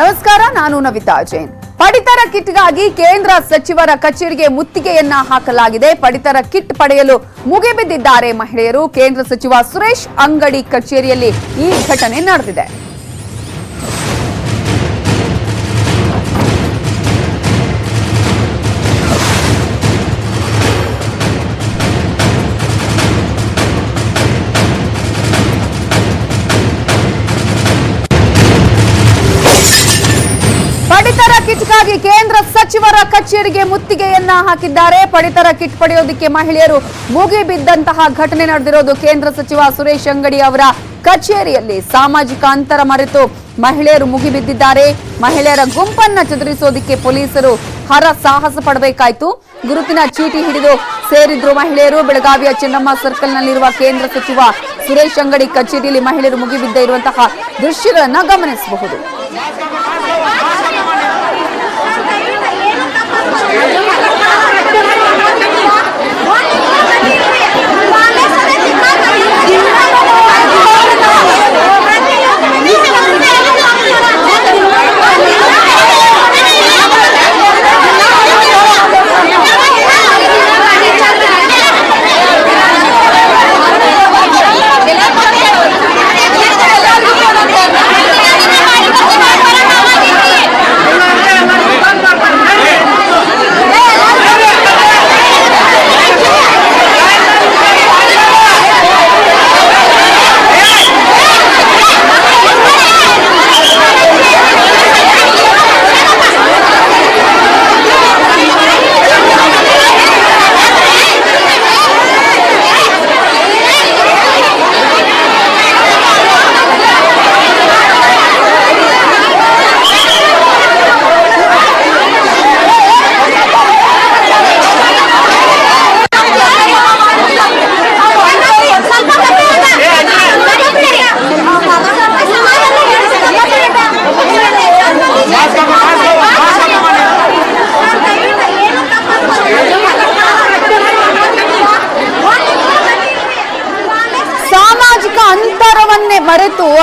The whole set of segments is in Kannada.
ನಮಸ್ಕಾರ, ನಾನು ನವಿತಾ ಜೈನ್. ಪಡಿತರ ಕಿಟ್ಗಾಗಿ ಕೇಂದ್ರ ಸಚಿವರ ಕಚೇರಿಗೆ ಮುತ್ತಿಗೆಯನ್ನ ಹಾಕಲಾಗಿದೆ. ಪಡಿತರ ಕಿಟ್ ಪಡೆಯಲು ಮುಗಿಬಿದ್ದಿದ್ದಾರೆ ಮಹಿಳೆಯರು. ಕೇಂದ್ರ ಸಚಿವ ಸುರೇಶ್ ಅಂಗಡಿ ಕಚೇರಿಯಲ್ಲಿ ಈ ಘಟನೆ ನಡೆದಿದೆ. ಕಿಟ್ಗಾಗಿ ಕೇಂದ್ರ ಸಚಿವರ ಕಚೇರಿಗೆ ಮುತ್ತಿಗೆಯನ್ನ ಹಾಕಿದ್ದಾರೆ. ಪಡಿತರ ಕಿಟ್ ಪಡೆಯೋದಕ್ಕೆ ಮಹಿಳೆಯರು ಮುಗಿಬಿದ್ದಂತಹ ಘಟನೆ ನಡೆದಿರೋದು ಕೇಂದ್ರ ಸಚಿವ ಸುರೇಶ್ ಅಂಗಡಿ ಅವರ ಕಚೇರಿಯಲ್ಲಿ. ಸಾಮಾಜಿಕ ಅಂತರ ಮರೆತು ಮಹಿಳೆಯರು ಮುಗಿಬಿದ್ದಿದ್ದಾರೆ ಮಹಿಳೆಯರ ಗುಂಪನ್ನ ಚದುರಿಸೋದಿಕ್ಕೆ ಪೊಲೀಸರು ಹರ ಸಾಹಸ ಪಡಬೇಕಾಯ್ತು. ಗುರುತಿನ ಚೀಟಿ ಹಿಡಿದು ಸೇರಿದ್ರು ಮಹಿಳೆಯರು. ಬೆಳಗಾವಿಯ ಚೆನ್ನಮ್ಮ ಸರ್ಕಲ್ನಲ್ಲಿರುವ ಕೇಂದ್ರ ಸಚಿವ ಸುರೇಶ್ ಅಂಗಡಿ ಕಚೇರಿಯಲ್ಲಿ ಮಹಿಳೆಯರು ಮುಗಿಬಿದ್ದ ಇರುವಂತಹ ದೃಶ್ಯಗಳನ್ನ ಗಮನಿಸಬಹುದು.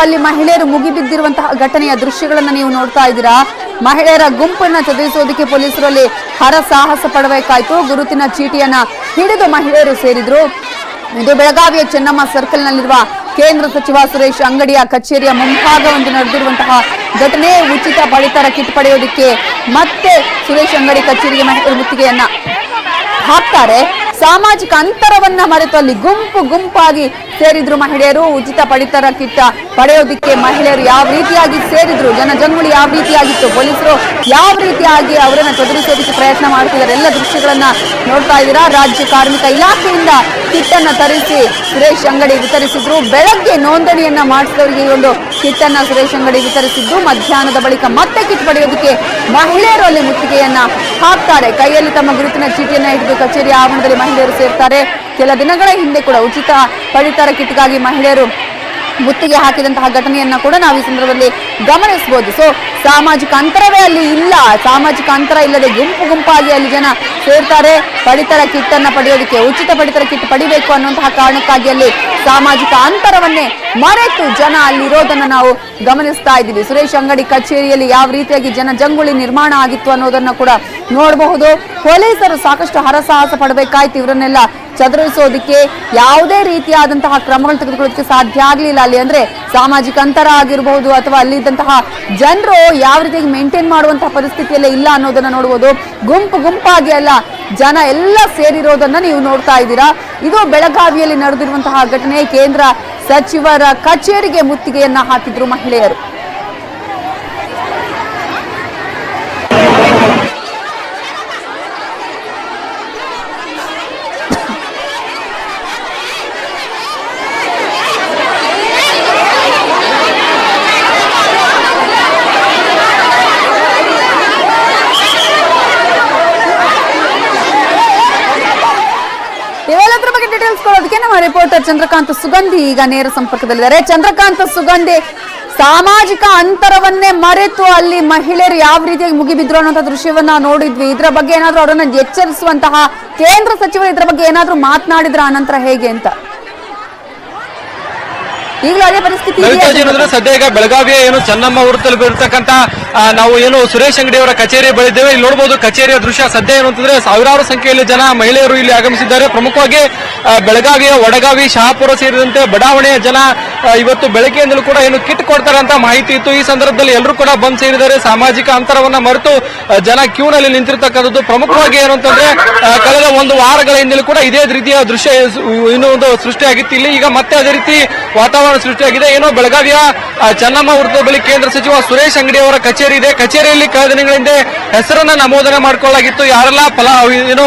ಅಲ್ಲಿ ಮಹಿಳೆಯರು ಮುಗಿಬಿದ್ದಿರುವಂತಹ ಘಟನೆಯ ದೃಶ್ಯಗಳನ್ನು ನೀವು ನೋಡ್ತಾ ಇದ್ದೀರಾ? ಮಹಿಳೆಯರ ಗುಂಪನ್ನ ಚದುರಿಸೋದಕ್ಕೆ ಪೊಲೀಸರಲ್ಲಿ ಹರ ಸಾಹಸ ಪಡಬೇಕಾಯಿತು. ಗುರುತಿನ ಚೀಟಿಯನ್ನ ಹಿಡಿದು ಮಹಿಳೆಯರು ಸೇರಿದ್ರು. ಇದು ಬೆಳಗಾವಿಯ ಚೆನ್ನಮ್ಮ ಸರ್ಕಲ್ನಲ್ಲಿರುವ ಕೇಂದ್ರ ಸಚಿವ ಸುರೇಶ್ ಅಂಗಡಿಯ ಕಚೇರಿಯ ಮುಂಭಾಗ ಒಂದು ನಡೆದಿರುವಂತಹ ಘಟನೆ. ಉಚಿತ ಪಡಿತರ ಕಿಟ್ ಪಡೆಯೋದಕ್ಕೆ ಮತ್ತೆ ಸುರೇಶ್ ಅಂಗಡಿ ಕಚೇರಿಗೆ ಮಹಿಳೆಯರು ಮುತ್ತಿಗೆಯನ್ನ ಹಾಕ್ತಾರೆ. ಸಾಮಾಜಿಕ ಅಂತರವನ್ನ ಮರೆತು ಅಲ್ಲಿ ಗುಂಪು ಗುಂಪಾಗಿ ಸೇರಿದ್ರು ಮಹಿಳೆಯರು. ಉಚಿತ ಪಡಿತರ ಕಿಟ್ಟ ಪಡೆಯೋದಿಕ್ಕೆ ಮಹಿಳೆಯರು ಯಾವ ರೀತಿಯಾಗಿ ಸೇರಿದ್ರು ಜನಜಂಗುಳಿ ಯಾವ ರೀತಿಯಾಗಿತ್ತು, ಪೊಲೀಸರು ಯಾವ ರೀತಿಯಾಗಿ ಅವರನ್ನು ಚದುರಿಸೋದಕ್ಕೆ ಪ್ರಯತ್ನ ಮಾಡ್ತಿದ್ದಾರೆ, ಎಲ್ಲ ದೃಶ್ಯಗಳನ್ನ ನೋಡ್ತಾ ಇದ್ದೀರಾ? ರಾಜ್ಯ ಕಾರ್ಮಿಕ ಇಲಾಖೆಯಿಂದ ಕಿಟ್ ತರಿಸಿ ಸುರೇಶ್ ಅಂಗಡಿ ವಿತರಿಸಿದ್ರು. ಬೆಳಗ್ಗೆ ನೋಂದಣಿಯನ್ನ ಮಾಡಿಸಿದವರಿಗೆ ಈ ಒಂದು ಕಿಟ್ ಸುರೇಶ್ ಅಂಗಡಿ ವಿತರಿಸಿದ್ದು. ಮಧ್ಯಾಹ್ನದ ಬಳಿಕ ಮತ್ತೆ ಕಿಟ್ ಪಡೆಯೋದಕ್ಕೆ ಮಹಿಳೆಯರು ಅಲ್ಲಿ ಮುತ್ತಿಗೆಯನ್ನ ಹಾಕ್ತಾರೆ. ಕೈಯಲ್ಲಿ ತಮ್ಮ ಗುರುತಿನ ಚೀಟಿಯನ್ನ ಹಿಡಿದು ಕಚೇರಿ ಆವರಣದಲ್ಲಿ ಮಹಿಳೆಯರು ಸೇರ್ತಾರೆ. ಕೆಲ ದಿನಗಳ ಹಿಂದೆ ಕೂಡ ಉಚಿತ ಪಡಿತರ ಕಿಟ್ಗಾಗಿ ಮಹಿಳೆಯರು ಮುತ್ತಿಗೆ ಹಾಕಿದಂತಹ ಘಟನೆಯನ್ನ ಕೂಡ ನಾವು ಈ ಸಂದರ್ಭದಲ್ಲಿ ಗಮನಿಸಬಹುದು. ಸೊ ಸಾಮಾಜಿಕ ಅಂತರವೇ ಅಲ್ಲಿ ಇಲ್ಲ. ಸಾಮಾಜಿಕ ಅಂತರ ಇಲ್ಲದೆ ಗುಂಪು ಗುಂಪಾಗಿ ಅಲ್ಲಿ ಜನ ಸೇರ್ತಾರೆ. ಪಡಿತರ ಕಿಟ್ ಅನ್ನ ಪಡೆಯೋದಕ್ಕೆ, ಉಚಿತ ಪಡಿತರ ಕಿಟ್ ಪಡಿಬೇಕು ಅನ್ನುವಂತಹ ಕಾರಣಕ್ಕಾಗಿ ಅಲ್ಲಿ ಸಾಮಾಜಿಕ ಅಂತರವನ್ನೇ ಮರೆತು ಜನ ಅಲ್ಲಿರೋದನ್ನ ನಾವು ಗಮನಿಸ್ತಾ ಇದ್ದೀವಿ. ಸುರೇಶ್ ಅಂಗಡಿ ಕಚೇರಿಯಲ್ಲಿ ಯಾವ ರೀತಿಯಾಗಿ ಜನ ಜಂಗುಳಿ ನಿರ್ಮಾಣ ಆಗಿತ್ತು ಅನ್ನೋದನ್ನ ಕೂಡ ನೋಡಬಹುದು. ಪೊಲೀಸರು ಸಾಕಷ್ಟು ಹರಸಾಹಸ ಪಡಬೇಕಾಯ್ತು ಇವರನ್ನೆಲ್ಲ ಚದುರಿಸೋದಕ್ಕೆ. ಯಾವುದೇ ರೀತಿಯಾದಂತಹ ಕ್ರಮಗಳು ತೆಗೆದುಕೊಳ್ಳೋದಕ್ಕೆ ಸಾಧ್ಯ ಆಗ್ಲಿಲ್ಲ ಅಲ್ಲಿ ಅಂದ್ರೆ ಸಾಮಾಜಿಕ ಅಂತರ ಆಗಿರಬಹುದು ಅಥವಾ ಅಲ್ಲಿದ್ದಂತಹ ಜನರು ಯಾವ ರೀತಿಯಾಗಿ ಮೇಂಟೈನ್ ಮಾಡುವಂತಹ ಪರಿಸ್ಥಿತಿಯಲ್ಲೇ ಇಲ್ಲ ಅನ್ನೋದನ್ನ ನೋಡಬಹುದು ಗುಂಪು ಗುಂಪಾಗಿ ಅಲ್ಲ, ಜನ ಎಲ್ಲ ಸೇರಿರೋದನ್ನ ನೀವು ನೋಡ್ತಾ ಇದ್ದೀರಾ. ಇದು ಬೆಳಗಾವಿಯಲ್ಲಿ ನಡೆದಿರುವಂತಹ ಘಟನೆ. ಕೇಂದ್ರ ಸಚಿವರ ಕಚೇರಿಗೆ ಮುತ್ತಿಗೆಯನ್ನ ಹಾಕಿದ್ರು ಮಹಿಳೆಯರು. ಚಂದ್ರಕಾಂತ್ ಸುಗಂಧಿ ಈಗ ನೇರ ಸಂಪರ್ಕದಲ್ಲಿದ್ದಾರೆ. ಚಂದ್ರಕಾಂತ್ ಸುಗಂಧಿ ಸಾಮಾಜಿಕ ಅಂತರವನ್ನೇ ಮರೆತು ಅಲ್ಲಿ ಮಹಿಳೆಯರು ಯಾವ ರೀತಿಯಾಗಿ ಮುಗಿಬಿದ್ರು ಅನ್ನೋಂಥ ದೃಶ್ಯವನ್ನ ನೋಡಿದ್ವಿ. ಇದರ ಬಗ್ಗೆ ಏನಾದ್ರೂ ಅವರನ್ನ ಎಚ್ಚರಿಸುವಂತಹ ಕೇಂದ್ರ ಸಚಿವರು ಇದರ ಬಗ್ಗೆ ಏನಾದ್ರೂ ಮಾತನಾಡಿದ್ರ ಅನಂತರ ಹೇಗೆ ಅಂತ? ಈಗಲೂ ಅದೇ ಪರಿಸ್ಥಿತಿ ಸದ್ಯ ಈಗ ಬೆಳಗಾವಿಯ ಏನು ಚನ್ನಮ್ಮ ವೃತ್ತದಲ್ಲಿ ಬರ್ತಕ್ಕಂತ ನಾವು ಏನು ಸುರೇಶ್ ಅಂಗಡಿ ಅವರ ಕಚೇರಿ ಬಳಿದ್ದೇವೆ. ಇಲ್ಲಿ ನೋಡಬಹುದು ಕಚೇರಿಯ ದೃಶ್ಯ ಸದ್ಯ ಏನು ಅಂತಂದ್ರೆ ಸಾವಿರಾರು ಸಂಖ್ಯೆಯಲ್ಲಿ ಜನ ಮಹಿಳೆಯರು ಇಲ್ಲಿ ಆಗಮಿಸಿದ್ದಾರೆ. ಪ್ರಮುಖವಾಗಿ ಬೆಳಗಾವಿಯ ವಡಗಾವಿ ಶಹಾಪುರ ಸೇರಿದಂತೆ ಬಡಾವಣೆಯ ಜನ ಇವತ್ತು ಬೆಳಗ್ಗೆಯಿಂದಲೂ ಕೂಡ ಏನು ಕಿಟ್ ಕೊಡ್ತಾರೆ ಅಂತ ಮಾಹಿತಿ ಇತ್ತು. ಈ ಸಂದರ್ಭದಲ್ಲಿ ಎಲ್ಲರೂ ಕೂಡ ಬಂದ್ ಸೇರಿದ್ದಾರೆ. ಸಾಮಾಜಿಕ ಅಂತರವನ್ನ ಮರೆತು ಜನ ಕ್ಯೂನಲ್ಲಿ ನಿಂತಿರ್ತಕ್ಕಂಥದ್ದು. ಪ್ರಮುಖವಾಗಿ ಏನು ಅಂತಂದ್ರೆ ಕಳೆದ ಒಂದು ವಾರಗಳ ಹಿಂದಲೂ ಕೂಡ ಇದೇ ರೀತಿಯ ದೃಶ್ಯ ಇನ್ನೂ ಒಂದು ಸೃಷ್ಟಿಯಾಗಿತ್ತು. ಇಲ್ಲಿ ಈಗ ಮತ್ತೆ ಅದೇ ರೀತಿ ವಾತಾವರಣ ಸೃಷ್ಟಿಯಾಗಿದೆ. ಏನೋ ಬೆಳಗಾವಿಯ ಚೆನ್ನಮ್ಮ ವೃತ್ತದ ಬಳಿ ಕೇಂದ್ರ ಸಚಿವ ಸುರೇಶ್ ಅಂಗಡಿ ಅವರ ಕಚೇರಿ ಇದೆ. ಕಚೇರಿಯಲ್ಲಿ ಕಳೆದ ದಿನಗಳ ಹಿಂದೆ ಹೆಸರನ್ನ ನಮೂದನೆ ಮಾಡಿಕೊಳ್ಳಲಾಗಿತ್ತು. ಯಾರೆಲ್ಲ ಫಲ, ಏನು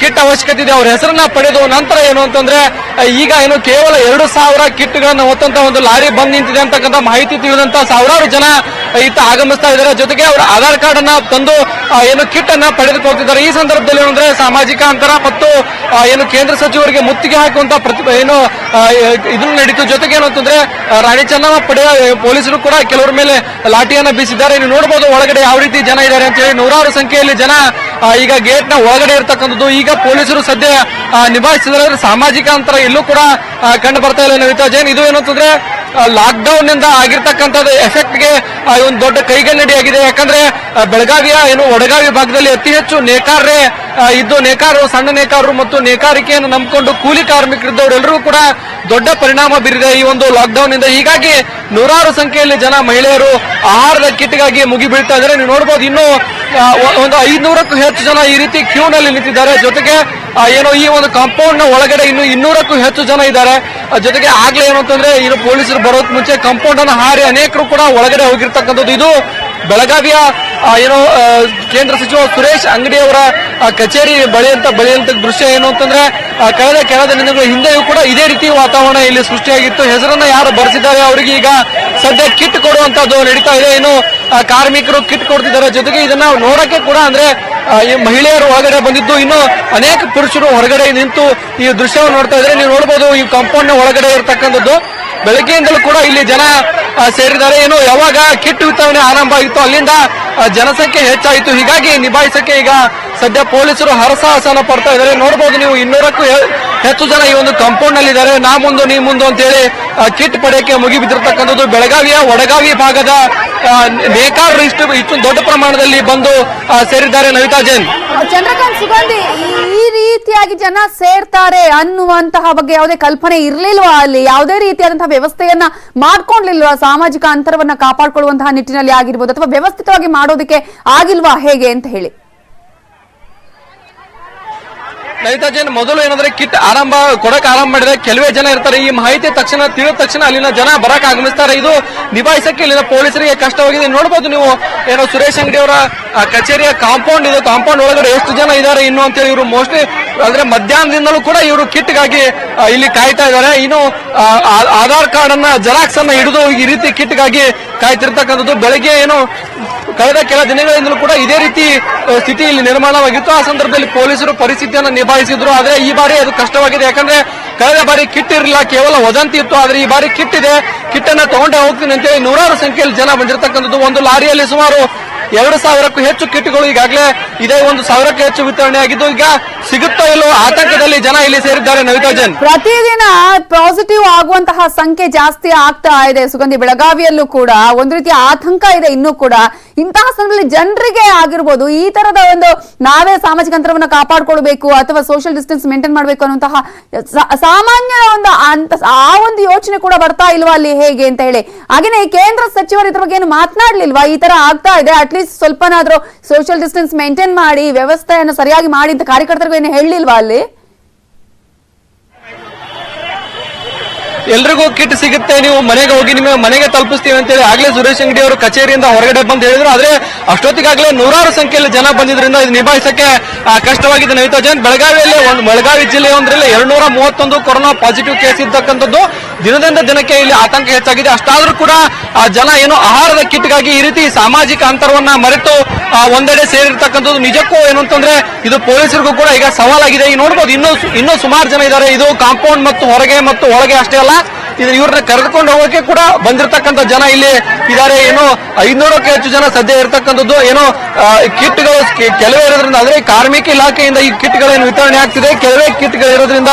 ಕಿಟ್ ಅವಶ್ಯಕತೆ ಇದೆ, ಅವ್ರ ಹೆಸರನ್ನ ಪಡೆದು ನಂತರ ಏನು ಅಂತಂದ್ರೆ ಈಗ ಏನು ಕೇವಲ ಎರಡು ಸಾವಿರ ಕಿಟ್ಗಳನ್ನು ಹೊತ್ತಂತ ಒಂದು ಲಾರಿ ಬಂದ್ ನಿಂತಿದೆ ಅಂತಕ್ಕಂಥ ಮಾಹಿತಿ ತಿಳಿದಂತ ಸಾವಿರಾರು ಜನ ಇತ್ತ ಆಗಮಿಸ್ತಾ ಇದ್ದಾರೆ. ಜೊತೆಗೆ ಅವರ ಆಧಾರ್ ಕಾರ್ಡ್ ಅನ್ನ ತಂದು ಏನು ಕಿಟ್ ಅನ್ನ ಪಡೆದುಕೊಳ್ತಿದ್ದಾರೆ ಈ ಸಂದರ್ಭದಲ್ಲಿ ಏನಂದ್ರೆ ಸಾಮಾಜಿಕ ಅಂತರ ಮತ್ತು ಏನು ಕೇಂದ್ರ ಸಚಿವರಿಗೆ ಮುತ್ತಿಗೆ ಹಾಕುವಂತ ಪ್ರತಿ ಏನು ಇದನ್ನು ನಡೀತು. ಜೊತೆಗೆ ಏನು ಅಂತಂದ್ರೆ ರಾಣಿ ಚೆನ್ನಮ್ಮ ಪಡೆಯ ಪೊಲೀಸರು ಕೂಡ ಕೆಲವರ ಮೇಲೆ ಲಾಠಿಯನ್ನ ಬೀಸಿದ್ದಾರೆ. ನೀವು ನೋಡಬಹುದು ಒಳಗಡೆ ಯಾವ ರೀತಿ ಜನ ಇದ್ದಾರೆ ಅಂತ ಹೇಳಿ ನೂರಾರು ಸಂಖ್ಯೆಯಲ್ಲಿ ಜನ ಈಗ ಗೇಟ್ನ ಒಳಗಡೆ ಇರತಕ್ಕಂಥದ್ದು. ಈಗ ಪೊಲೀಸರು ಸದ್ಯ ನಿಭಾಯಿಸಿದ್ರೆ ಸಾಮಾಜಿಕ ಅಂತರ ಎಲ್ಲೂ ಕೂಡ ಕಂಡು ಬರ್ತಾ ಇಲ್ಲ ನವಿತಾ ಜೈನ್. ಇದು ಏನು ಅಂತಂದ್ರೆ ಲಾಕ್ ಡೌನ್ನಿಂದ ಆಗಿರ್ತಕ್ಕಂಥದ್ದು ಎಫೆಕ್ಟ್ಗೆ ಆ, ಒಂದು ದೊಡ್ಡ ಕೈಗನ್ನಡಿಯಾಗಿದೆ. ಯಾಕಂದ್ರೆ ಬೆಳಗಾವಿಯ ಏನು ಒಡಗಾವಿ ಭಾಗದಲ್ಲಿ ಅತಿ ಹೆಚ್ಚು ನೇಕಾರರೇ ಇದ್ದು ನೇಕಾರರು ಸಣ್ಣ ನೇಕಾರರು ಮತ್ತು ನೇಕಾರಿಕೆಯನ್ನು ನಂಬಿಕೊಂಡು ಕೂಲಿ ಕಾರ್ಮಿಕರಿದ್ದವರೆಲ್ಲರೂ ಕೂಡ ದೊಡ್ಡ ಪರಿಣಾಮ ಬೀರಿದೆ ಈ ಒಂದು ಲಾಕ್ಡೌನ್ ಇಂದ ಹೀಗಾಗಿ ನೂರಾರು ಸಂಖ್ಯೆಯಲ್ಲಿ ಜನ ಮಹಿಳೆಯರು ಆಹಾರದ ಕಿಟ್ಗಾಗಿ ಮುಗಿ ಬೀಳ್ತಾ ಇದ್ದಾರೆ. ನೀವು ನೋಡ್ಬೋದು ಇನ್ನೂ ಒಂದು ಐದ್ನೂರಕ್ಕೂ ಹೆಚ್ಚು ಜನ ಈ ರೀತಿ ಕ್ಯೂನಲ್ಲಿ ನಿಂತಿದ್ದಾರೆ. ಜೊತೆಗೆ ಏನೋ ಈ ಒಂದು ಕಾಂಪೌಂಡ್ನ ಒಳಗಡೆ ಇನ್ನು ಇನ್ನೂರಕ್ಕೂ ಹೆಚ್ಚು ಜನ ಇದ್ದಾರೆ. ಜೊತೆಗೆ ಆಗ್ಲೇ ಏನು ಅಂತಂದ್ರೆ, ಇನ್ನು ಪೊಲೀಸರು ಬರೋದ್ ಮುಂಚೆ ಕಾಂಪೌಂಡ್ ಅನ್ನು ಹಾರಿ ಅನೇಕರು ಕೂಡ ಒಳಗಡೆ ಹೋಗಿರ್ತಕ್ಕಂಥದ್ದು. ಇದು ಬೆಳಗಾವಿಯ ಏನು ಕೇಂದ್ರ ಸಚಿವ ಸುರೇಶ್ ಅಂಗಡಿ ಅವರ ಕಚೇರಿ ಬಳಿಯಂತ ಬಳಿಯಂತ ದೃಶ್ಯ ಏನು ಅಂತಂದ್ರೆ ಕಳೆದ ಕೆಳದ ದಿನಗಳ ಹಿಂದೆಯೂ ಕೂಡ ಇದೇ ರೀತಿ ವಾತಾವರಣ ಇಲ್ಲಿ ಸೃಷ್ಟಿಯಾಗಿತ್ತು. ಹೆಸರನ್ನ ಯಾರು ಬರೆಸಿದ್ದಾರೆ, ಅವರಿಗೆ ಈಗ ಸದ್ಯ ಕಿಟ್ ಕೊಡುವಂತದ್ದು ನಡೀತಾ ಇದೆ. ಏನು ಕಾರ್ಮಿಕರು ಕಿಟ್ ಕೊಡ್ತಿದ್ದಾರೆ. ಜೊತೆಗೆ ಇದನ್ನ ನೋಡಕ್ಕೆ ಕೂಡ ಅಂದ್ರೆ ಈ ಮಹಿಳೆಯರು ಒಳಗಡೆ ಬಂದಿದ್ದು. ಇನ್ನು ಅನೇಕ ಪುರುಷರು ಹೊರಗಡೆ ನಿಂತು ಈ ದೃಶ್ಯವನ್ನು ನೋಡ್ತಾ ಇದ್ರೆ ನೀವು ನೋಡಬಹುದು ಈ ಕಾಂಪೌಂಡ್ನ ಒಳಗಡೆ ಇರತಕ್ಕಂಥದ್ದು. ಬೆಳಗ್ಗೆಯಿಂದಲೂ ಕೂಡ ಇಲ್ಲಿ ಜನ ಸೇರಿದ್ದಾರೆ. ಏನು, ಯಾವಾಗ ಕಿಟ್ ವಿತರಣೆ ಆರಂಭ ಆಗಿತ್ತು ಅಲ್ಲಿಂದ ಜನಸಂಖ್ಯೆ ಹೆಚ್ಚಾಯಿತು. ಹೀಗಾಗಿ ನಿಭಾಯಿಸಕ್ಕೆ ಈಗ ಸದ್ಯ ಪೊಲೀಸರು ಹರಸಾಹಸನ ಪಡ್ತಾ ಇದ್ದಾರೆ. ನೋಡಬಹುದು ನೀವು ಇನ್ನೂರಕ್ಕೂ ಹೆಚ್ಚು ಜನ ಈ ಒಂದು ಕಾಂಪೌಂಡ್ನಲ್ಲಿ ಇದ್ದಾರೆ ನಾ ಮುಂದು, ನೀ ಮುಂದು ಅಂತ ಹೇಳಿ ಕಿಟ್ ಪಡೆಯಕ್ಕೆ ಮುಗಿ ಬಿದ್ದಿರತಕ್ಕಂಥದ್ದು ಬೆಳಗಾವಿಯ ವಡಗಾವಿ ಭಾಗದ ನೇಕಾರರು ಇಷ್ಟು ಇಷ್ಟು ದೊಡ್ಡ ಪ್ರಮಾಣದಲ್ಲಿ ಬಂದು ಸೇರಿದ್ದಾರೆ ನವಿತಾ ಜೈನ್. ಚಂದ್ರಕಾಂತ್ ಸುಗಂಧಿ ಈ- ಈ ರೀತಿಯಾಗಿ ಜನ ಸೇರ್ತಾರೆ ಅನ್ನುವಂತಹ ಬಗ್ಗೆ ಯಾವುದೇ ಕಲ್ಪನೆ ಇರ್ಲಿಲ್ವಾ ಅಲ್ಲಿ? ಯಾವುದೇ ರೀತಿಯಾದಂತಹ ವ್ಯವಸ್ಥೆಯನ್ನ ಮಾಡ್ಕೊಂಡ್ಲಿಲ್ವಾ ಸಾಮಾಜಿಕ ಅಂತರವನ್ನ ಕಾಪಾಡ್ಕೊಳ್ಳುವಂತಹ ನಿಟ್ಟಿನಲ್ಲಿ ಆಗಿರ್ಬೋದು ಅಥವಾ ವ್ಯವಸ್ಥಿತವಾಗಿ ಮಾಡೋದಕ್ಕೆ ಆಗಿಲ್ವಾ ಹೇಗೆ ಅಂತ ಹೇಳಿ. ಲಲಿತಾ ಜನ, ಮೊದಲು ಏನಂದ್ರೆ ಕಿಟ್ ಆರಂಭ ಕೊಡಕ್ ಆರಂಭ ಮಾಡಿದ್ರೆ ಕೆಲವೇ ಜನ ಇರ್ತಾರೆ. ಈ ಮಾಹಿತಿ ತಕ್ಷಣ ತಿಳಿದ ತಕ್ಷಣ ಅಲ್ಲಿನ ಜನ ಬರಕ್ ಆಗಮಿಸ್ತಾರೆ. ಇದು ನಿಭಾಯಿಸಕ್ಕೆ ಇಲ್ಲಿನ ಪೊಲೀಸರಿಗೆ ಕಷ್ಟವಾಗಿದೆ. ನೋಡಬಹುದು ನೀವು ಏನೋ ಸುರೇಶ್ ಅಂಗಡಿ ಅವರ ಕಚೇರಿಯ ಕಾಂಪೌಂಡ್ ಇದೆ. ಕಾಂಪೌಂಡ್ ಒಳಗಡೆ ಎಷ್ಟು ಜನ ಇದ್ದಾರೆ ಇನ್ನು ಅಂತ ಹೇಳಿ ಇವರು ಮೋಸ್ಟ್ಲಿ, ಅಂದ್ರೆ ಮಧ್ಯಾಹ್ನದಿಂದಲೂ ಕೂಡ ಇವರು ಕಿಟ್ಗಾಗಿ ಗಾಗಿ ಇಲ್ಲಿ ಕಾಯ್ತಾ ಇದ್ದಾರೆ. ಇನ್ನು ಆಧಾರ್ ಕಾರ್ಡ್ ಅನ್ನ ಜೆರಾಕ್ಸ್ ಅನ್ನ ಹಿಡಿದು ಈ ರೀತಿ ಕಿಟ್ಗಾಗಿ ಕಾಯ್ತಿರ್ತಕ್ಕಂಥದ್ದು. ಬೆಳಗ್ಗೆ ಏನು ಕಳೆದ ಕೆಲ ದಿನಗಳಿಂದಲೂ ಕೂಡ ಇದೇ ರೀತಿ ಸ್ಥಿತಿ ಇಲ್ಲಿ ನಿರ್ಮಾಣವಾಗಿತ್ತು. ಆ ಸಂದರ್ಭದಲ್ಲಿ ಪೊಲೀಸರು ಪರಿಸ್ಥಿತಿಯನ್ನು ನಿಭಾಯಿಸಿದ್ರು. ಆದರೆ ಈ ಬಾರಿ ಅದು ಕಷ್ಟವಾಗಿದೆ. ಯಾಕಂದ್ರೆ ಕಳೆದ ಬಾರಿ ಕಿಟ್ ಇರಲಿಲ್ಲ. ಕೇವಲ ವದಂತಿ ಇತ್ತು. ಆದರೆ ಈ ಬಾರಿ ಕಿಟ್ ಇದೆ. ಕಿಟ್ ಅನ್ನ ತಗೊಂಡೇ ಹೋಗ್ತೀನಿ ಅಂತೇಳಿ ನೂರಾರು ಸಂಖ್ಯೆಯಲ್ಲಿ ಜನ ಬಂದಿರತಕ್ಕಂಥದ್ದು ಒಂದು ಲಾರಿಯಲ್ಲಿ ಸುಮಾರು ಎರಡು ಸಾವಿರಕ್ಕೂ ಹೆಚ್ಚು ಕಿಟ್ಗಳು ಈಗಾಗಲೇ ಇದೇ ಒಂದು ಸಾವಿರಕ್ಕೂ ಹೆಚ್ಚು ವಿತರಣೆ ಆಗಿದ್ದು, ಈಗ ಸಿಗುತ್ತೋ ಇಲ್ಲೋ ಆತಂಕದಲ್ಲಿ ಜನ ಇಲ್ಲಿ ಸೇರಿದ್ದಾರೆ. ನವಿತಾ ಜೈನ್. ಪ್ರತಿದಿನ ಪಾಸಿಟಿವ್ ಆಗುವಂತಹ ಸಂಖ್ಯೆ ಜಾಸ್ತಿ ಆಗ್ತಾ ಇದೆ. ಸುಗಂಧಿ ಬೆಳಗಾವಿಯಲ್ಲೂ ಕೂಡ ಒಂದು ರೀತಿಯ ಆತಂಕ ಇದೆ ಇನ್ನೂ ಕೂಡ. ಇಂತಹ ಸಂದರ್ಭದಲ್ಲಿ ಜನರಿಗೆ ಆಗಿರ್ಬೋದು, ಈ ತರದ ಒಂದು ನಾವೇ ಸಾಮಾಜಿಕ ಅಂತರವನ್ನ ಕಾಪಾಡಿಕೊಳ್ಬೇಕು ಅಥವಾ ಸೋಷಿಯಲ್ ಡಿಸ್ಟೆನ್ಸ್ ಮೇಂಟೈನ್ ಮಾಡಬೇಕು ಅನ್ನುವಂತಹ ಸಾಮಾನ್ಯ ಒಂದು ಆ ಒಂದು ಯೋಚನೆ ಕೂಡ ಬರ್ತಾ ಇಲ್ವಾ ಅಲ್ಲಿ ಹೇಗೆ ಅಂತ ಹೇಳಿ. ಹಾಗೇನೆ ಕೇಂದ್ರ ಸಚಿವರು ಇದ್ರ ಬಗ್ಗೆ ಏನು ಮಾತನಾಡ್ಲಿಲ್ವಾ? ಈ ತರ ಆಗ್ತಾ ಇದೆ. ಅಟ್ಲೀಸ್ಟ್ ಸ್ವಲ್ಪನಾದ್ರೂ ಸೋಷಿಯಲ್ ಡಿಸ್ಟೆನ್ಸ್ ಮೇಂಟೈನ್ ಮಾಡಿ, ವ್ಯವಸ್ಥೆಯನ್ನು ಸರಿಯಾಗಿ ಮಾಡಿ ಅಂತ ಕಾರ್ಯಕರ್ತರಿಗೂ ಏನು ಹೇಳಿಲ್ವಾ ಅಲ್ಲಿ? ಎಲ್ರಿಗೂ ಕಿಟ್ ಸಿಗುತ್ತೆ, ನೀವು ಮನೆಗೆ ಹೋಗಿ ನಿಮ್ಮ ಮನೆಗೆ ತಲುಪಿಸ್ತೀವಿ ಅಂತೇಳಿ ಆಗ್ಲೇ ಸುರೇಶ್ ಅಂಗಡಿ ಅವರು ಕಚೇರಿಯಿಂದ ಹೊರಗಡೆ ಬಂದು ಹೇಳಿದ್ರು. ಆದ್ರೆ ಅಷ್ಟೊತ್ತಿಗಾಗ್ಲೇ ನೂರಾರು ಸಂಖ್ಯೆಯಲ್ಲಿ ಜನ ಬಂದಿದ್ರಿಂದ ಇದು ನಿಭಾಯಿಸಕ್ಕೆ ಕಷ್ಟವಾಗಿದೆ. ನವಿತಾ ಜೈನ್, ಬೆಳಗಾವಿಯಲ್ಲಿ ಒಂದು ಬೆಳಗಾವಿ ಜಿಲ್ಲೆಯೊಂದರಲ್ಲಿ ಎರಡ್ನೂರ ಮೂವತ್ತೊಂದು ಕೊರೋನಾ ಪಾಸಿಟಿವ್ ಕೇಸ್ ಇದ್ದಕ್ಕಂಥದ್ದು. ದಿನದಿಂದ ದಿನಕ್ಕೆ ಇಲ್ಲಿ ಆತಂಕ ಹೆಚ್ಚಾಗಿದೆ. ಅಷ್ಟಾದರೂ ಕೂಡ ಜನ ಏನು ಆಹಾರದ ಕಿಟ್ಗಾಗಿ ಈ ರೀತಿ ಸಾಮಾಜಿಕ ಅಂತರವನ್ನ ಮರೆತು ಒಂದೆಡೆ ಸೇರಿರ್ತಕ್ಕಂಥದ್ದು ನಿಜಕ್ಕೂ ಏನು ಅಂತಂದ್ರೆ, ಇದು ಪೊಲೀಸರಿಗೂ ಕೂಡ ಈಗ ಸವಾಲಾಗಿದೆ. ಈಗ ನೋಡ್ಬೋದು, ಇನ್ನೂ ಇನ್ನೂ ಸುಮಾರು ಜನ ಇದ್ದಾರೆ. ಇದು ಕಾಂಪೌಂಡ್ ಮತ್ತು ಹೊರಗೆ ಮತ್ತು ಒಳಗೆ ಅಷ್ಟೇ ಅಲ್ಲ. ಇದು ಇವ್ರನ್ನ ಕರೆದುಕೊಂಡು ಹೋಗೋಕೆ ಕೂಡ ಬಂದಿರತಕ್ಕಂತ ಜನ ಇಲ್ಲಿ ಇದಾರೆ. ಏನೋ ಐನೂರಕ್ಕೆ ಹೆಚ್ಚು ಜನ ಸದ್ಯ ಇರತಕ್ಕಂಥದ್ದು. ಏನೋ ಕಿಟ್ಗಳು ಕೆಲವೇ ಇರೋದ್ರಿಂದ ಅಂದ್ರೆ ಕಾರ್ಮಿಕ ಇಲಾಖೆಯಿಂದ ಈ ಕಿಟ್ಗಳೇನು ವಿತರಣೆ ಆಗ್ತಿದೆ. ಕೆಲವೇ ಕಿಟ್ಗಳು ಇರೋದ್ರಿಂದ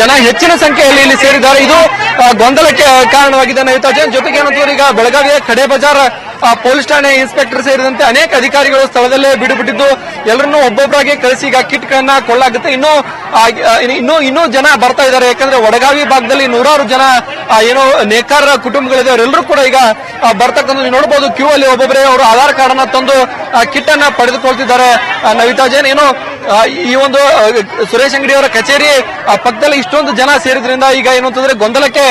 ಜನ ಹೆಚ್ಚಿನ ಸಂಖ್ಯೆಯಲ್ಲಿ ಇಲ್ಲಿ ಸೇರಿದ್ದಾರೆ. ಇದು ಗೊಂದಲಕ್ಕೆ ಕಾರಣವಾಗಿದೆ ಅನ್ನೋ ಜೊತೆಗೆ ಏನಂತಂದ್ರೆ ಈಗ ಬೆಳಗಾವಿಯ ಕಡೆ ಬಜಾರ್ ಪೊಲೀಸ್ ಠಾಣೆ ಇನ್ಸ್ಪೆಕ್ಟರ್ ಸೇರಿದಂತೆ ಅನೇಕ ಅಧಿಕಾರಿಗಳು ಸ್ಥಳದಲ್ಲೇ ಬಿಡುಬಿಟ್ಟಿದ್ದು. ಎಲ್ಲರನ್ನೂ ಒಬ್ಬೊಬ್ಬರಾಗಿ ಕಳಿಸಿ ಈಗ ಕಿಟ್ ಗಳನ್ನ ಕೊಳ್ಳಾಗುತ್ತೆ. ಇನ್ನು ಇನ್ನೂ, ಇನ್ನು ಜನ ಬರ್ತಾ ಇದ್ದಾರೆ. ಯಾಕಂದ್ರೆ ಒಡಗಾವಿ ಭಾಗದಲ್ಲಿ ನೂರಾರು ಜನ ಏನೋ ನೇಕಾರರ ಕುಟುಂಬಗಳಿದೆ. ಅವರೆಲ್ಲರೂ ಕೂಡ ಈಗ ಬರ್ತಕ್ಕಂಥ ನೋಡಬಹುದು ಕ್ಯೂ ಅಲ್ಲಿ ಒಬ್ಬೊಬ್ಬರೇ ಅವರು ಆಧಾರ್ ಕಾರ್ಡ್ ಅನ್ನ ತಂದು ಕಿಟ್ ಅನ್ನ ಪಡೆದುಕೊಳ್ತಿದ್ದಾರೆ. ನವಿತಾ ಜೈನ್, ಏನು ಈ ಒಂದು ಸುರೇಶ್ ಅಂಗಡಿ ಅವರ ಕಚೇರಿ ಪಕ್ಕದಲ್ಲಿ ಇಷ್ಟೊಂದು ಜನ ಸೇರಿದ್ರಿಂದ ಈಗ ಏನು ಅಂತಂದ್ರೆ ಗೊಂದಲಕ್ಕೆ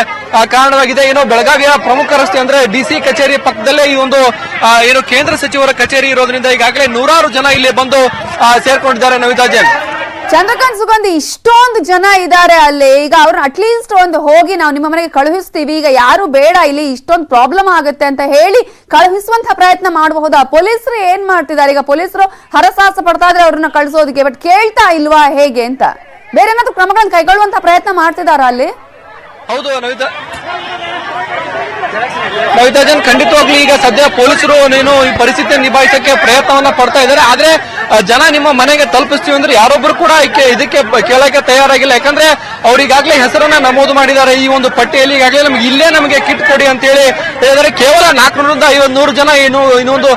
ಕಾರಣವಾಗಿದೆ. ಏನು ಬೆಳಗಾವಿಯ ಪ್ರಮುಖ ರಸ್ತೆ ಅಂದ್ರೆ ಡಿಸಿ ಕಚೇರಿ ಪಕ್ಕದಲ್ಲೇ ಈ ಒಂದು ಏನು ಕೇಂದ್ರ ಸಚಿವರ ಕಚೇರಿ ಇರೋದ್ರಿಂದ ಈಗಾಗಲೇ ನೂರಾರು ಜನ ಇಲ್ಲಿ ಬಂದು ಸೇರ್ಕೊಂಡಿದ್ದಾರೆ ನವಿತಾ ಜೈನ್. ಚಂದ್ರಕಾಂತ್ ಸುಗಂಧಿ, ಇಷ್ಟೊಂದು ಜನ ಇದ್ದಾರೆ ಅಲ್ಲಿ. ಈಗ ಅವ್ರನ್ನ ಅಟ್ಲೀಸ್ಟ್ ಒಂದು ಹೋಗಿ ನಾವು ನಿಮ್ಮ ಮನೆಗೆ ಕಳುಹಿಸ್ತೀವಿ. ಈಗ ಯಾರು ಬೇಡ ಇಲ್ಲಿ, ಇಷ್ಟೊಂದು ಪ್ರಾಬ್ಲಮ್ ಆಗುತ್ತೆ ಅಂತ ಹೇಳಿ ಕಳುಹಿಸುವಂತ ಪ್ರಯತ್ನ ಮಾಡಬಹುದಾ. ಪೊಲೀಸರು ಏನ್ ಮಾಡ್ತಿದ್ದಾರೆ? ಈಗ ಪೊಲೀಸರು ಹರಸಾಹಸ ಪಡ್ತಾ ಇದ್ರೆ ಅವ್ರನ್ನ ಕಳಿಸೋದಕ್ಕೆ ಬಟ್ ಕೇಳ್ತಾ ಇಲ್ವಾ ಹೇಗೆ ಅಂತ? ಬೇರೆ ಏನಾದ್ರು ಕ್ರಮಗಳನ್ನು ಕೈಗೊಳ್ಳುವಂತ ಪ್ರಯತ್ನ ಮಾಡ್ತಿದಾರ ಅಲ್ಲಿ? ಹೌದು, ನವಿತಾ. ನವಿತಾ ಖಂಡಿತವಾಗ್ಲಿ ಈಗ ಸದ್ಯ ಪೊಲೀಸರು ಏನು ಈ ಪರಿಸ್ಥಿತಿಯನ್ನು ನಿಭಾಯಿಸಕ್ಕೆ ಪ್ರಯತ್ನವನ್ನ ಪಡ್ತಾ ಇದ್ದಾರೆ. ಆದ್ರೆ ಜನ ನಿಮ್ಮ ಮನೆಗೆ ತಲುಪಿಸ್ತೀವಿ ಅಂದ್ರೆ ಯಾರೊಬ್ರು ಕೂಡ ಇದಕ್ಕೆ ಕೇಳಕ್ಕೆ ತಯಾರಾಗಿಲ್ಲ. ಯಾಕಂದ್ರೆ ಅವ್ರು ಈಗಾಗಲೇ ಹೆಸರನ್ನ ನಮೂದು ಮಾಡಿದ್ದಾರೆ. ಈ ಒಂದು ಪಟ್ಟಿಯಲ್ಲಿ ಈಗಾಗಲೇ ನಮ್ಗೆ ಇಲ್ಲೇ ನಮಗೆ ಕಿಟ್ ಕೊಡಿ ಅಂತ ಹೇಳಿ ಹೇಳಿದರೆ ಕೇವಲ ನಾಲ್ಕುನೂರಿಂದ ಐವತ್ ನೂರು ಜನ ಇನ್ನು ಇನ್ನೊಂದು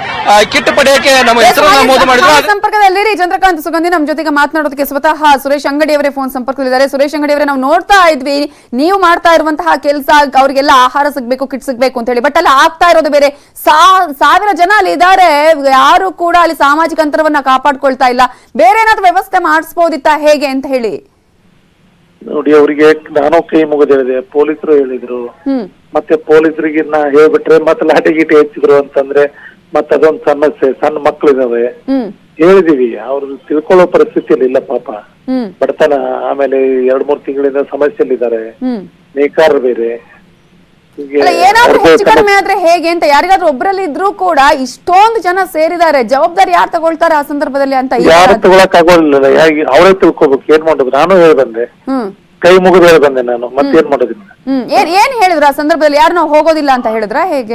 ಕಿಟ್ ಪಡೆಯಕ್ಕೆ ನಮ್ಮ ಹೆಸರನ್ನ ನಮೂದು ಮಾಡಿದ್ರು. ಸಂಪರ್ಕದಲ್ಲಿ ಚಂದ್ರಕಾಂತ್ ಸುಗಂಧಿ ನಮ್ಮ ಜೊತೆಗೆ ಮಾತನಾಡೋದಕ್ಕೆ ಸ್ವತಃ ಸುರೇಶ್ ಅಂಗಡಿ ಅವರೇ ಫೋನ್ ಸಂಪರ್ಕದಲ್ಲಿದ್ದಾರೆ. ಸುರೇಶ್ ಅಂಗಡಿ ಅವರೇ ನಾವು ನೋಡ್ತಾ ಇದ್ವಿ. ನೀವು ಮಾಡ್ತಾ ಇರುವಂತಹ ಕೆಲಸ ಅವರಿಗೆಲ್ಲ ಆಹಾರ ಸಿಗ್ಬೇಕು ಕಿಟ್ ಸಿಗ್ಬೇಕು ಅಂತ ಹೇಳಿ. ಬಟ್ ಅಲ್ಲಿ ಆಗ್ತಾ ಇರೋದು ಬೇರೆ. ಸಾವಿರ ಜನ ಅಲ್ಲಿ ಇದ್ದಾರೆ. ಯಾರು ಕೂಡ ಅಲ್ಲಿ ಸಾಮಾಜಿಕ ಅಂತರವನ್ನ ಕಾಪಾಡ್ಕೊಳ್ತಾ ಇಲ್ಲ. ಬೇರೆ ಏನಾದ್ರು ವ್ಯವಸ್ಥೆ ಮಾಡಿಸ್ಬೋದಿತ್ತ ಹೇಗೆ ಅಂತ ಹೇಳಿ? ನೋಡಿ ಅವರಿಗೆ ನಾನು ಕೈ ಮುಗಿದ ಹೇಳಿದೆ. ಪೊಲೀಸರು ಹೇಳಿದ್ರು. ಮತ್ತೆ ಪೊಲೀಸರಿಗೆ ನಾ ಹೇಳ್ಬಿಟ್ರೆ ಮತ್ತೆ ಲಾಟಿ ಗೀಟಿ ಹೆಚ್ಚಿದ್ರು ಅಂತಂದ್ರೆ ಮತ್ತೆ ಅದೊಂದ್ ಸಮಸ್ಯೆ. ಸಣ್ಣ ಮಕ್ಳಿದಾವೆ. ಇದಾವೆ ಹೇಳಿದೀವಿ. ಅವ್ರು ತಿಳ್ಕೊಳ್ಳೋ ಪರಿಸ್ಥಿತಿಯಲ್ಲಿ ಇಲ್ಲ ಪಾಪ. ಬಡತನ ಆಮೇಲೆ ಎರಡ್ ಮೂರ್ ತಿಂಗಳಿಂದ ಸಮಸ್ಯೆಯಲ್ಲಿದ್ದಾರೆ. ನೇಕಾರ ಬೇರೆ. ಏನಾದ್ರೂ ಹೆಚ್ಚು ಕಡಿಮೆ ಆದ್ರೆ ಹೇಗೆ ಅಂತ ಯಾರಿಗಾದ್ರೂ ಒಬ್ರಲ್ಲಿ ಇದ್ರೂ ಕೂಡ ಇಷ್ಟೊಂದು ಜನ ಸೇರಿದ್ದಾರೆ. ಜವಾಬ್ದಾರಿ ಯಾರು ತಗೊಳ್ತಾರೆ ಆ ಸಂದರ್ಭದಲ್ಲಿ ಅಂತ ಯಾರು ತಗೊಳಕ್ ಆಗೋದಿಲ್ಲ. ಅವರೇ ತಿಳ್ಕೊಬೇಕು. ಏನ್ ಮಾಡ್ಬೇಕು ನಾನು ಹೇಳಿ ಬಂದೆ ಹ್ಮ್. ಕೈ ಮುಗಿದು ಹೇಳಿ ಬಂದೆ ನಾನು ಮತ್ತೇನ್ ಮಾಡೋದಿಲ್ಲ. ಹ್ಮ್. ಏನ್ ಹೇಳಿದ್ರ ಹೇಳಿದ್ರು ಆ ಸಂದರ್ಭದಲ್ಲಿ? ಯಾರು ನಾವು ಹೋಗೋದಿಲ್ಲ ಅಂತ ಹೇಳಿದ್ರ ಹೇಗೆ?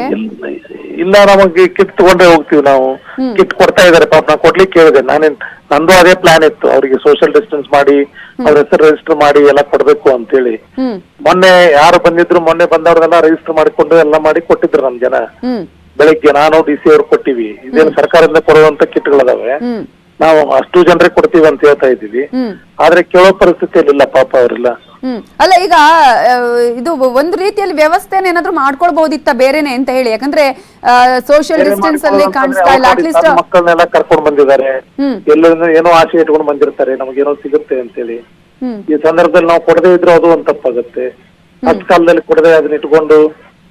ಇಲ್ಲ- ನಮಗೆ ಕಿಟ್ ತಗೊಂಡೇ ಹೋಗ್ತೀವಿ ನಾವು. ಕಿಟ್ ಕೊಡ್ತಾ ಇದಾರೆ ಪಾಪ ನಾ ಕೊಡ್ಲಿಕ್ಕೆ ಕೇಳಿದೆ ನಾನೇನ್ ನಂದು ಅದೇ ಪ್ಲಾನ್ ಇತ್ತು. ಅವರಿಗೆ ಸೋಷಿಯಲ್ ಡಿಸ್ಟೆನ್ಸ್ ಮಾಡಿ ಅವ್ರ ಹೆಸರು ರಿಜಿಸ್ಟರ್ ಮಾಡಿ ಎಲ್ಲ ಕೊಡ್ಬೇಕು ಅಂತೇಳಿ. ಹೇಳಿ ಮೊನ್ನೆ ಯಾರು ಬಂದಿದ್ರು ಮೊನ್ನೆ ಬಂದವ್ರನ್ನೆಲ್ಲ ರಿಜಿಸ್ಟರ್ ಮಾಡಿಕೊಂಡು ಎಲ್ಲ ಮಾಡಿ ಕೊಟ್ಟಿದ್ರು ನಮ್ ಜನ. ಹ್ಮ್. ಬೆಳಿಗ್ಗೆ ನಾನು ಡಿ ಸಿ ಅವ್ರು ಕೊಟ್ಟಿವಿ. ಇದೇನು ಸರ್ಕಾರದಿಂದ ಕೊಡುವಂತ ಕಿಟ್ಗಳದಾವೆ. ಹ್ಮ್. ನಾವು ಅಷ್ಟು ಜನರಿಗೆ ಕೊಡ್ತೀವಿ ಅಂತ ಹೇಳ್ತಾ ಇದೀವಿ ಆದ್ರೆ ಕೇಳೋ ಪರಿಸ್ಥಿತಿಯಲ್ಲಿ ಇಲ್ಲ ಪಾಪ ಅವರೆಲ್ಲ. ಹ್ಮ್. ಅಲ್ಲ ಈಗ ಇದು ಒಂದು ರೀತಿಯಲ್ಲಿ ವ್ಯವಸ್ಥೆನ ಏನಾದ್ರು ಮಾಡ್ಕೊಳ್ಬಹುದಿತ್ತ ಬೇರೆನೆ ಅಂತ ಹೇಳಿ? ಯಾಕಂದ್ರೆ ಸೋಷಿಯಲ್ ಡಿಸ್ಟೆನ್ಸ್ ಅಲ್ಲಿ ಕಾಣಿಸ್ತಾ ಇಲ್ಲ ಅಟ್ಲೀಸ್ಟ್ ಮಕ್ಕಳನ್ನೆಲ್ಲ ಕರ್ಕೊಂಡು ಬಂದಿದ್ದಾರೆ. ಎಲ್ಲರೂ ಏನೋ ಆಸೆ ಇಟ್ಕೊಂಡು ಬಂದಿರ್ತಾರೆ ನಮಗೇನೋ ಸಿಗುತ್ತೆ ಅಂತೇಳಿ. ಹೇಳಿ ಈ ಸಂದರ್ಭದಲ್ಲಿ ನಾವು ಕೊಡದೇ ಇದ್ರೆ ಅದು ಒಂದ್ ತಪ್ಪಾಗುತ್ತೆ. ಅಷ್ಟ ಕಾಲದಲ್ಲಿ ಕೊಡದೆ ಅದನ್ನ ಇಟ್ಕೊಂಡು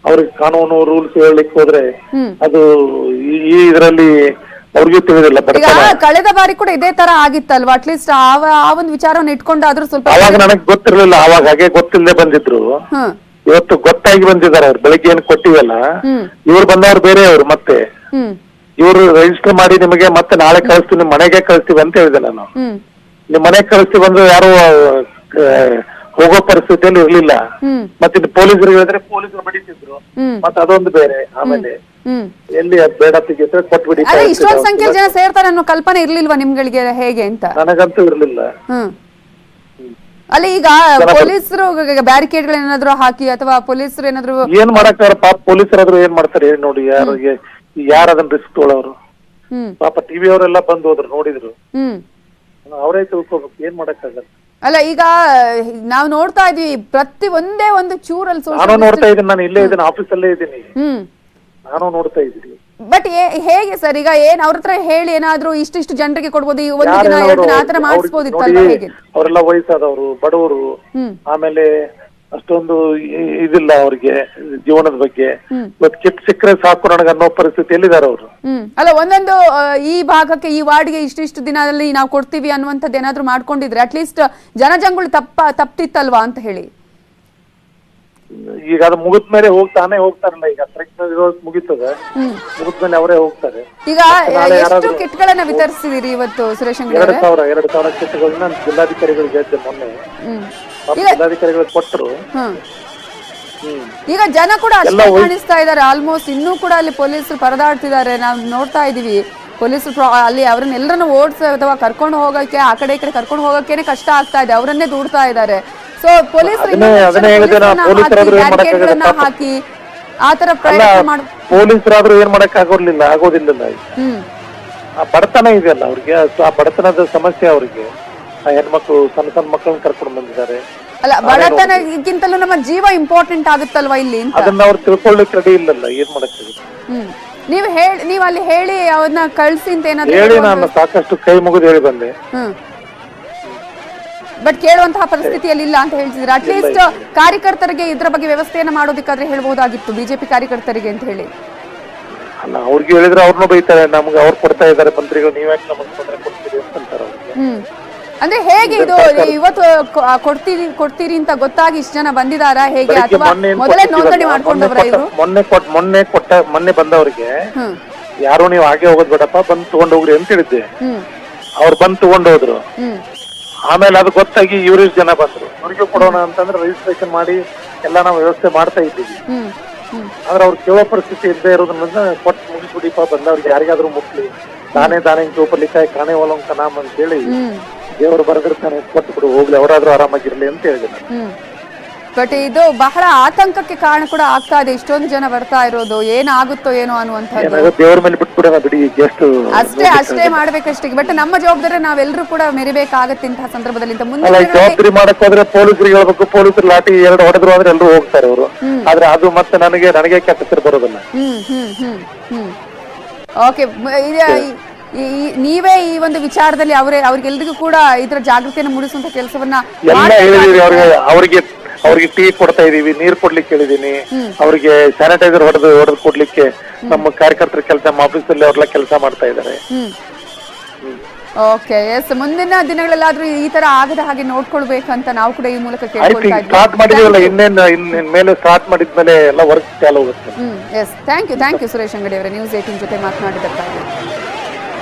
ಅವ್ರಿಗೆ ಕಾನೂನು ರೂಲ್ಸ್ ಹೇಳಲಿಕ್ಕೆ ಹೋದ್ರೆ ಅದು ಈ ಇದರಲ್ಲಿ ಅವ್ರಿಗೂ ತಿಳಿದಿಲ್ಲ ಈಗ ಕಳೆದ ಬಾರಿ ಕೂಡ ಇದೇ ತರ ಆಗಿತ್ತಲ್ವಾ? ಅಟ್ಲೀಸ್ಟ್ ಆ ಆ ಒಂದು ವಿಚಾರವನ್ನು ಇಟ್ಕೊಂಡಾದ್ರೂ ಸ್ವಲ್ಪ ಅವಾಗ ನನಗೆ ಗೊತ್ತಿರ್ಲಿಲ್ಲ ಅವಾಗ ಹಾಗೆ ಗೊತ್ತಿಲ್ಲದೆ ಬಂದಿದ್ರು. ಹ್ಮ್ ಇವತ್ತು ಗೊತ್ತಾಗಿ ಬಂದಿದ್ದಾರೆ ಅವ್ರು ಬೆಳಿಗ್ಗೆ ಏನ್ ಕೊಟ್ಟಿವಲ್ಲ ಇವ್ರು ಬಂದವ್ರು ಬೇರೆ ಅವ್ರು ಮತ್ತೆ. ಇವ್ರು ಇವರು ರಿಜಿಸ್ಟರ್ ಮಾಡಿ ನಿಮಗೆ ಮತ್ತೆ ನಾಳೆ ಕಳಿಸ್ತೀವಿ ನಿಮ್ ಮನೆಗೆ ಕಳಿಸ್ತೀವಿ ಅಂತ ಹೇಳಿದೆ ನಾನು. ನಿಮ್ ಮನೆಗೆ ಕಳಿಸ್ತೀವಿ ಅಂದ್ರೆ ಯಾರು ಹೋಗೋ ಪರಿಸ್ಥಿತಿಯಲ್ಲಿ ಇರ್ಲಿಲ್ಲ. ಮತ್ತೆ ಪೊಲೀಸರು ಪೊಲೀಸರಿಗೆ ಹೇಳಿದ್ರೆ ಪೊಲೀಸರು ಬಡಿತಿದ್ರು ಮತ್ತೆ ಅದೊಂದು ಬೇರೆ ಆಮೇಲೆ ಎಲ್ಲಿ ಬೇಡ ತೆಗಿದ್ರೆ ಕೊಟ್ಬಿಡಿ ಇಷ್ಟೊಂದು ಸಂಖ್ಯೆ ಜನ ಸೇರ್ತಾರೆ ಅನ್ನೋ ಕಲ್ಪನೆ ಇರ್ಲಿಲ್ವಾ ನಿಮ್ಗಳಿಗೆ ಹೇಗೆ ಅಂತ? ನನಗಂತೂ ಇರ್ಲಿಲ್ಲ. ಹ್ಮ್. ಅಲ್ಲಿ ಈಗ ಪೊಲೀಸರು ಬ್ಯಾರಿಕೇಡ್ ಏನಾದ್ರು ಹಾಕಿ ಅಥವಾ ಪೊಲೀಸರು ಏನಾದ್ರು ಏನ್ ಮಾಡಕ್ಕಾರ ಪಾಪ ಪೊಲೀಸರಾದ್ರು ಏನ್ ಮಾಡ್ತಾರೆ ಹೇಳಿ ನೋಡಿ ಯಾರಿಗೆ ಯಾರು ಅದನ್ನ ರಿಸ್ಕ್ ತೊಗೊಳವ್ರು ಹ್ಮ್. ಪಾಪ ಟಿವಿ ಅವರೆಲ್ಲ ಬಂದು ಹೋದ್ರು ನೋಡಿದ್ರು. ಅವರೇ ತಿಳ್ಕೊಬೇಕು ಏನ್ ಮಾಡಕ್ಕಾಗಲ್ಲ. ಅಲ್ಲ ಈಗ ನಾವು ನೋಡ್ತಾ ಇದೀವಿ ಪ್ರತಿ ಒಂದೇ ಒಂದು ಚೂರಲ್ಲಿ ನಾನು ನೋಡ್ತಾ ಇದ್ದೀನಿ ನಾನು ಇಲ್ಲೇ ಇದ್ದೀನಿ ಆಫೀಸಲ್ಲೇ ಇದ್ದೀನಿ. ಹ್ಮ್. ನಾನು ನೋಡ್ತಾ ಇದ್ದೀನಿ. ಬಟ್ ಹೇಗೆ ಸರ್ ಈಗ ಏನ್ ಅವ್ರ ಹತ್ರ ಹೇಳಿ ಏನಾದ್ರೂ ಇಷ್ಟಿಷ್ಟು ಜನರಿಗೆ ಕೊಡ್ಬೋದು? ಒಂದು ದಿನ ಎರಡು ದಿನ ಅವ್ರು- ಆತರ ಮಾಡಿಸ್ಬೋದಿತ್ತಲ್ವಾ ಹೇಗೆ? ಅವರೆಲ್ಲ ವಯಸ್ಸಾದವರು ಬಡವರು ಆಮೇಲೆ ಅಷ್ಟೊಂದು ಇದಿಲ್ಲ ಅವ್ರಿಗೆ ಜೀವನದ ಬಗ್ಗೆ. ಮತ್ತೆ ಇವತ್ತು ಕಿಟ್ ಸಿಕ್ಕರೆ ಸಾಕು ನನಗೆ ಅನ್ನೋ ಪರಿಸ್ಥಿತಿಯಲ್ಲಿದ್ದಾರೆ ಅವರು? ಹ್ಮ್. ಅಲ್ಲ ಒಂದೊಂದು ಈ ಭಾಗಕ್ಕೆ ಈ ವಾರ್ಡ್ಗೆ ಇಷ್ಟಿಷ್ಟು ದಿನದಲ್ಲಿ ನಾವು ಕೊಡ್ತೀವಿ ಅನ್ನುವಂಥದ್ದು ಏನಾದ್ರು ಮಾಡ್ಕೊಂಡಿದ್ರೆ ಅಟ್ಲೀಸ್ಟ್ ಜನಜಂಗುಳಿ ತಪ್ಪ ತಪ್ತಿತ್ತಲ್ವಾ ಅಂತ ಹೇಳಿ? ಈಗ ಅದು ಮುಗಿದ ಮೇಲೆ ಹೋಗ್ತಾನೆ ಹೋಗ್ತಾರಲ್ಲ ಈಗ ಟ್ರೆಕ್ ಮುಗಿತದೆ. ಮುಗಿದ ಮೇಲೆ ಅವರೇ ಹೋಗ್ತಾರೆ. ಈಗ ನಾಳೆ ಎಷ್ಟು ಯಾರಾದ್ರೂ- ಕಿಟ್ಗಳನ್ನ ವಿತರಿಸಿದಿರಿ ಇವತ್ತು ಸುರೇಶ್ ಎರಡು ಸಾವಿರ ಎರಡು ಸಾವಿರ ಕಿಟ್ಗಳನ್ನ ಜಿಲ್ಲಾಧಿಕಾರಿಗಳಿಗೆ ಹೇಳಿದ್ದೆ ಮೊನ್ನೆ. ಹ್ಮ್. ಪಾಪ ಈಗ ಜಿಲ್ಲಾಧಿಕಾರಿಗಳಿಗೆ ಕೊಟ್ಟರು. ಹ್ಮ್. ಈಗ ಜನ ಕೂಡ ಅಷ್ಟೇ. ಕಾಣಿಸ್ತಾ ಇದ್ದಾರೆ ಆಲ್ಮೋಸ್ಟ್ ಇನ್ನೂ ಕೂಡ ಅಲ್ಲಿ ಪೊಲೀಸರು ಪರದಾಡ್ತಿದ್ದಾರೆ. ನಾವು ನೋಡ್ತಾ ಇದೀವಿ ಪೊಲೀಸರು ಅಲ್ಲಿ ಅಲ್ಲಿ ಅವ್ರನ್ನೆಲ್ಲರನ್ನು ಓಡಿಸ ಅಥವಾ ಕರ್ಕೊಂಡು ಹೋಗಕ್ಕೆ ಆ ಕಡೆ ಈ ಕಡೆ ಕರ್ಕೊಂಡು ಹೋಗಕ್ಕೇನೆ ಕಷ್ಟ ಆಗ್ತಾ ಇದೆ ಅವರನ್ನೇ ದೂಡ್ತಾ ಇದ್ದಾರೆ. ಸೊ ಪೊಲೀಸರು. ಹಾಕಿ ಆತರ ಪ್ರಯತ್ನ ಮಾಡ್ ಪೊಲೀಸರಾದ್ರೂ ಏನ್ ಮಾಡಕ್ ಆಗೋರ್ಲಿಲ್ಲ ಆಗೋದಿಲ್ಲ ಆ ಬಡತನ ಇದೆಯಲ್ಲ ಅವ್ರಿಗೆ ಆ ಬಡತನದ ಸಮಸ್ಯೆ ಅವ್ರಿಗೆ. ಆ ಹೆಣ್ಮಕ್ಳು ಸಣ್ಣ ಸಣ್ಣ ಮಕ್ಕಳನ್ನ ಕರ್ಕೊಂಡು ಬಂದಿದ್ದಾರೆ. ಅಲ್ಲ ಬಡತನಕ್ಕಿಂತಲೂ ನಮ್ಮ ಜೀವ ಇಂಪಾರ್ಟೆಂಟ್ ಆಗುತ್ತಲ್ವಾ ಇಲ್ಲಿ ಅದನ್ನ ಅವ್ರು ತಿಳ್ಕೊಳ್ಳಿಕ್ ರೆಡಿ ಇಲ್ಲಲ್ಲ ಏನ್ ಮಾಡಕ್ ನೀವು ಹೇಳಿ ನೀವು ಅಲ್ಲಿ ಹೇಳಿ ಅವನ್ನ ಕಳ್ಸಿ ಅಂತ ಏನಾದ್ರು ಹೇಳಿ ನಾನು ಸಾಕಷ್ಟು ಕೈ ಮುಗಿದು ಹೇಳಿ ಬಂದೆ. ಬಟ್ ಕೇಳುವಂತಹ ಪರಿಸ್ಥಿತಿಯಲ್ಲಿ ಇಲ್ಲ ಅಂತ ಹೇಳ್ತಿದ್ರೆ ಅಟ್ಲೀಸ್ಟ್ ಕಾರ್ಯಕರ್ತರಿಗೆ ಇದರ ಬಗ್ಗೆ ವ್ಯವಸ್ಥೆಯನ್ನು ಮಾಡೋದಕ್ಕಾದ್ರೆ ಹೇಳ್ಬಹುದಾಗಿತ್ತು ಬಿಜೆಪಿ ಕಾರ್ಯಕರ್ತರಿಗೆ ಅಂತ ಹೇಳಿ. ಅಲ್ಲ ಅವ್ರಿಗೆ ಹೇಳಿದ್ರೆ ಅವ್ರನ್ನೂ ಬೈತಾರೆ ನಮ್ಗೆ ಅವ್ರು ಕೊಡ್ತಾ ಇದ್ದಾರೆ ಮಂತ್ರಿಗಳು ನೀವ್ಯಾಕೆ ನಮಗೆ ತೊಂದರೆ ಕೊಡ್ತೀರಿ ಅಂತ ಅಂತಾರೆ ಹ್ಮ್. ಅಂದ್ರೆ ಹೇಗೆ ಇದು ಇವತ್ತು ಕೊಡ್ತೀರಿ ಕೊಡ್ತೀರಿ ಅಂತ ಗೊತ್ತಾಗಿ ಇಷ್ಟು ಜನ ಬಂದಿದಾರಾ? ಹೇಗೆ? ಅಥವಾ ಮೊದಲೇ ನೋಂದಣಿ ಮಾಡ್ಕೊಂಡವ್ರ ಇವರು? ಮೊನ್ನೆ ಕೊಟ್ಟ ಮೊನ್ನೆ ಕೊಟ್ಟ ಮೊನ್ನೆ ಬಂದವ್ರಿಗೆ ಯಾರು ನೀವು ಹಾಗೆ ಹೋಗೋದ್ ಬೇಡಪ್ಪ ಬಂದು ತಗೊಂಡ್ ಹೋಗ್ರಿ ಅಂತ ಹೇಳಿದ್ದೆ. ಅವ್ರು ಬಂದು ತಗೊಂಡ್ ಹೋದ್ರು ಆಮೇಲೆ ಅದು ಗೊತ್ತಾಗಿ ಇವ್ರಿಷ್ಟು ಜನ ಬಂದ್ರು. ಅವ್ರಿಗೆ ಕೊಡೋಣ ಅಂತಂದ್ರೆ ರಿಜಿಸ್ಟ್ರೇಷನ್ ಮಾಡಿ ಎಲ್ಲ ನಾವು ವ್ಯವಸ್ಥೆ ಮಾಡ್ತಾ ಇದ್ದೀವಿ. ಆದ್ರೆ ಅವ್ರು ಕೇಳೋ ಪರಿಸ್ಥಿತಿ ಇದ್ದೇ ಇರೋದ್ರಿಂದ ಕೊಟ್ಟು ಮುಗಿಸ್ಬಿಡಿಪ್ಪ ಬಂದವ್ರಿಗೆ ಯಾರಿಗಾದ್ರೂ ಮುಟ್ಲಿ. ತಾನೇ ತಾನೇ ಚೋಪಲಿಕಾಯಿ ಕಾಣೆ ಒಲಂಕ ನಾಮ್ ಅಂತ ಹೇಳಿ ಹ್ಮ್. ದೇವರು ಬರೆದಿರ್ತಾನೆ ಕೊಟ್ಟು ಬಿಡು ಹೋಗ್ಲಿ ಅವರಾದ್ರೂ ಆರಾಮಾಗಿರ್ಲಿ ಅಂತ ಹೇಳಿದೆ ನಾನು. ಬಟ್ ಇದು ಬಹಳ ಆತಂಕಕ್ಕೆ ಕಾರಣ ಕೂಡ ಆಗ್ತಾ ಇದೆ. ಇಷ್ಟೊಂದು ಜನ ಬರ್ತಾ ಇರೋದು. ಏನಾಗುತ್ತೋ ಏನೋ ಅನ್ನುವಂಥದ್ದು. ಅಷ್ಟೇ ಅಷ್ಟೇ ಮಾಡ್ಬೇಕಷ್ಟೇ ಬಟ್ ನಮ್ಮ ಜವಾಬ್ದಾರಿ ನಾವೆಲ್ಲರೂ ಕೂಡ ಮೆರಿಬೇಕಾಗತ್ತೆ ಇಂತಹ ಸಂದರ್ಭದಲ್ಲಿ. ಜವಾಬ್ದಾರಿ ಮಾಡಕ್ ಹೋದ್ರೆ ಪೊಲೀಸರಿಗೆ ಹೇಳ್ಬೇಕು. ಪೊಲೀಸರು ಲಾಠಿ ಎರಡು ಹೊಡೆದ್ರು ಅಂದ್ರೆ ಎಲ್ಲರೂ ಹೋಗ್ತಾರೆ ಅವರು. ಆದ್ರೆ ಅದು ಮತ್ತೆ ನನಗೆ ನನಗೆ ಕೆಟ್ಟ ಬರೋದಿಲ್ಲ. ಹ್ಮ್ ಹ್ಮ್ ಹ್ಮ್ ಹ್ಮ್. ಓಕೆ ನೀವೇ ಈ ಒಂದು ವಿಚಾರದಲ್ಲಿ ಅವರೇ ಅವ್ರಿಗೆಲ್ರಿಗೂ ಕೂಡ ಇದರ ಜಾಗೃತಿಯನ್ನು ಮೂಡಿಸುವಂತ ಕೆಲಸವನ್ನ ಅವ್ರಿಗೆ ಅವ್ರಿಗೆ ಟೀ ಕೊಡ್ತಾ ಇದೀವಿ ನೀರ್ ಕೊಡ್ಲಿಕ್ಕೆ ಹೇಳಿದೀನಿ. ಅವ್ರಿಗೆ ಸ್ಯಾನಿಟೈಸರ್ ಹೊಡೆದು ಹೊಡೆದು ಕೊಡ್ಲಿಕ್ಕೆ ನಮ್ಮ ಕಾರ್ಯಕರ್ತರ ಕೆಲಸ ನಮ್ಮ ಆಫೀಸಲ್ಲಿ ಅವ್ರೆಲ್ಲ ಕೆಲಸ ಮಾಡ್ತಾ ಇದ್ದಾರೆ ಓಕೆ ಎಸ್ ಮುಂದಿನ ದಿನಗಳಲ್ಲಾದ್ರೂ ಈ ತರ ಆಗದ ಹಾಗೆ ನೋಡ್ಕೊಳ್ಬೇಕಂತ ನಾವು ಕೂಡ ಈ ಮೂಲಕ ಸ್ಟಾರ್ಟ್ ಮಾಡಿದೀವಲ್ಲ ಇನ್ನೇನ್ ಇನ್ ಮೇಲೆ ಸ್ಟಾರ್ಟ್ ಮಾಡಿದ್ಮೇಲೆ ಎಲ್ಲ ವರ್ಕ್ ಚಾಲು ಹೋಗುತ್ತೆ. Yes thank you thank you Suresh Angadi ಅವರೇ ನ್ಯೂಸ್ ಏಟಿನ್ ಜೊತೆ ಮಾತನಾಡಿದ್ದಕ್ಕಾಗಿ.